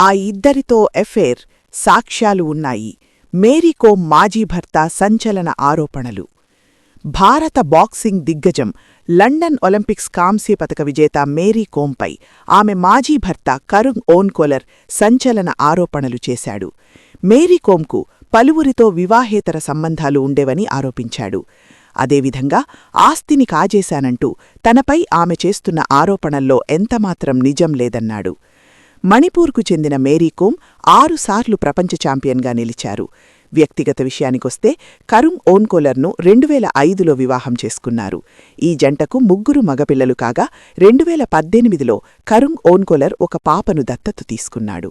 ఆ ఇద్దరితో ఎఫేర్ సాక్ష్యాలు ఉన్నాయి. మేరీకో మాజీ భర్త సంచలన ఆరోపణలు. భారత బాక్సింగ్ దిగ్గజం లండన్ ఒలింపిక్స్ కాంస్య పతక విజేత మేరీ కోంపై ఆమె మాజీ భర్త కరుణ్ ఓన్కోలర్ సంచలన ఆరోపణలు చేశాడు. మేరీ కోమ్కు పలువురితో వివాహేతర సంబంధాలు ఉండేవని ఆరోపించాడు. అదేవిధంగా ఆస్తిని కాజేశానంటూ తనపై ఆమె చేస్తున్న ఆరోపణల్లో ఎంతమాత్రం నిజం లేదన్నాడు. మణిపూర్కు చెందిన మేరీకోమ్ ఆరుసార్లు ప్రపంచ ఛాంపియన్గా నిలిచారు. వ్యక్తిగత విషయానికొస్తే కరుణ్ ఓన్కోలర్ను రెండువేల ఐదులో వివాహం చేసుకున్నారు. ఈ జంటకు ముగ్గురు మగపిల్లలు కాగా రెండువేల పద్దెనిమిదిలో కరుణ్ ఓన్కోలర్ ఒక పాపను దత్తత తీసుకున్నాడు.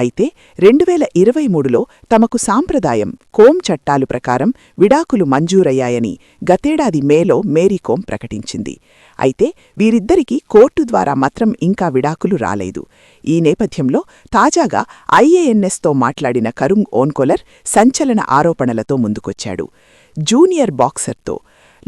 అయితే రెండువేల ఇరవై మూడులో తమకు సాంప్రదాయం కోమ్ చట్టాలు ప్రకారం విడాకులు మంజూరయ్యాయని గతేడాది మేలో మేరీకోమ్ ప్రకటించింది. అయితే వీరిద్దరికీ కోర్టు ద్వారా మాత్రం ఇంకా విడాకులు రాలేదు. ఈ నేపథ్యంలో తాజాగా ఐఏఎన్ఎస్తో మాట్లాడిన కరుంగ్ ఓన్కోలర్ సంచలన ఆరోపణలతో ముందుకొచ్చాడు. జూనియర్ బాక్సర్తో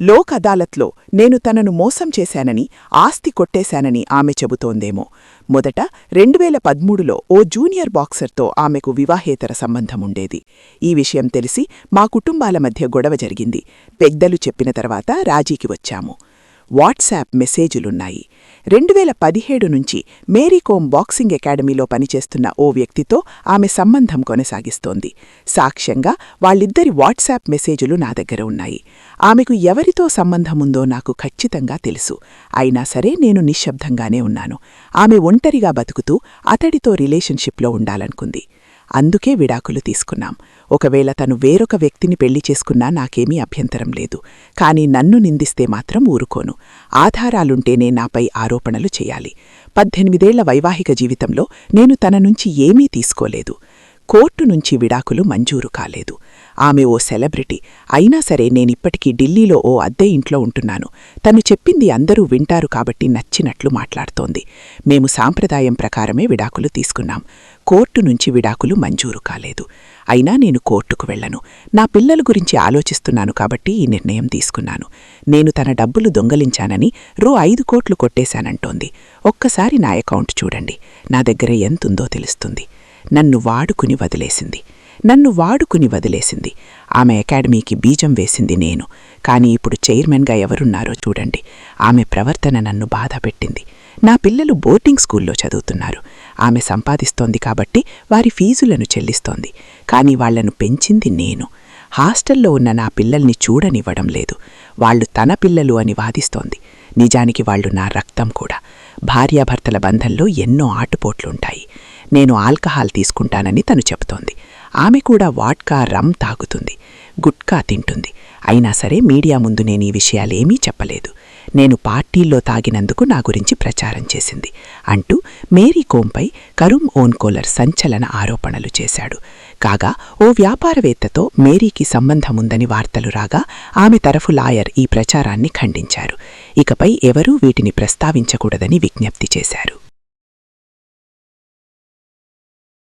లోక్ అదాలత్లో నేను తనను మోసం చేశానని ఆస్తి కొట్టేశానని ఆమె చెబుతోందేమో. మొదట రెండువేల పదమూడులో ఓ జూనియర్ బాక్సర్తో ఆమెకు వివాహేతర సంబంధముండేది. ఈ విషయం తెలిసి మా కుటుంబాల మధ్య గొడవ జరిగింది. పెద్దలు చెప్పిన తర్వాత రాజీకి వచ్చాము. వాట్సాప్ మెసేజులున్నాయి. రెండువేల పదిహేడు నుంచి మేరీకోమ్ బాక్సింగ్ అకాడమీలో పనిచేస్తున్న ఓ వ్యక్తితో ఆమె సంబంధం కొనసాగిస్తోంది. సాక్ష్యంగా వాళ్ళిద్దరి వాట్సాప్ మెసేజులు నా దగ్గర ఉన్నాయి. ఆమెకు ఎవరితో సంబంధముందో నాకు ఖచ్చితంగా తెలుసు. అయినా సరే నేను నిశ్శబ్దంగానే ఉన్నాను. ఆమె ఒంటరిగా బతుకుతూ అతడితో రిలేషన్షిప్లో ఉండాలనుకుంది. అందుకే విడాకులు తీసుకున్నాం. ఒకవేళ తను వేరొక వ్యక్తిని పెళ్ళి చేసుకున్నా నాకేమీ అభ్యంతరం లేదు. కాని నన్ను నిందిస్తే మాత్రం ఊరుకోను. ఆధారాలుంటేనే నాపై ఆరోపణలు చేయాలి. పద్దెనిమిదేళ్ళ వైవాహిక జీవితంలో నేను తన నుంచి ఏమీ తీసుకోలేదు. కోర్టు నుంచి విడాకులు మంజూరు కాలేదు. ఆమె ఓ సెలబ్రిటీ. అయినా సరే నేనిప్పటికీ ఢిల్లీలో ఓ అద్దె ఇంట్లో ఉంటున్నాను. తను చెప్పింది అందరూ వింటారు కాబట్టి నచ్చినట్లు మాట్లాడుతోంది. మేము సాంప్రదాయం ప్రకారమే విడాకులు తీసుకున్నాం. కోర్టు నుంచి విడాకులు మంజూరు కాలేదు. అయినా నేను కోర్టుకు వెళ్ళను నా పిల్లల గురించి ఆలోచిస్తున్నాను కాబట్టి ఈ నిర్ణయం తీసుకున్నాను. నేను తన డబ్బులు దొంగలించానని రూ ఐదు కోట్లు కొట్టేశానంటోంది. ఒక్కసారి నా అకౌంట్ చూడండి. నా దగ్గర ఎంతుందో తెలుస్తుంది. నన్ను వాడుకుని వదిలేసింది. నన్ను వాడుకుని వదిలేసింది. ఆమె అకాడమీకి బీజం వేసింది నేను. కానీ ఇప్పుడు చైర్మన్గా ఎవరున్నారో చూడండి. ఆమె ప్రవర్తన నన్ను బాధపెట్టింది నా పిల్లలు బోర్డింగ్ స్కూల్లో చదువుతున్నారు. ఆమె సంపాదిస్తోంది కాబట్టి వారి ఫీజులను చెల్లిస్తోంది. కానీ వాళ్ళను పెంచింది నేను. హాస్టల్లో ఉన్న నా పిల్లల్ని చూడనివ్వడం లేదు. వాళ్ళు తన పిల్లలు అని వాదిస్తోంది. నిజానికి వాళ్ళు నా రక్తం కూడా. భార్యాభర్తల బంధంలో ఎన్నో ఆటుపోట్లుంటాయి. నేను ఆల్కహాల్ తీసుకుంటానని తను చెబుతోంది. ఆమె కూడా వాట్కా రమ్ తాగుతుంది. గుట్కా తింటుంది. అయినా సరే మీడియా ముందు నేను ఈ విషయాలేమీ చెప్పలేదు. నేను పార్టీల్లో తాగినందుకు నా గురించి ప్రచారం చేసింది అంటూ మేరీ కోంపై కరుమ్ ఓన్కోలర్ సంచలన ఆరోపణలు చేశాడు. కాగా ఓ వ్యాపారవేత్తతో మేరీకి సంబంధముందని వార్తలు రాగా ఆమె తరఫు లాయర్ ఈ ప్రచారాన్ని ఖండించారు. ఇకపై ఎవరూ వీటిని ప్రస్తావించకూడదని విజ్ఞప్తి చేశారు.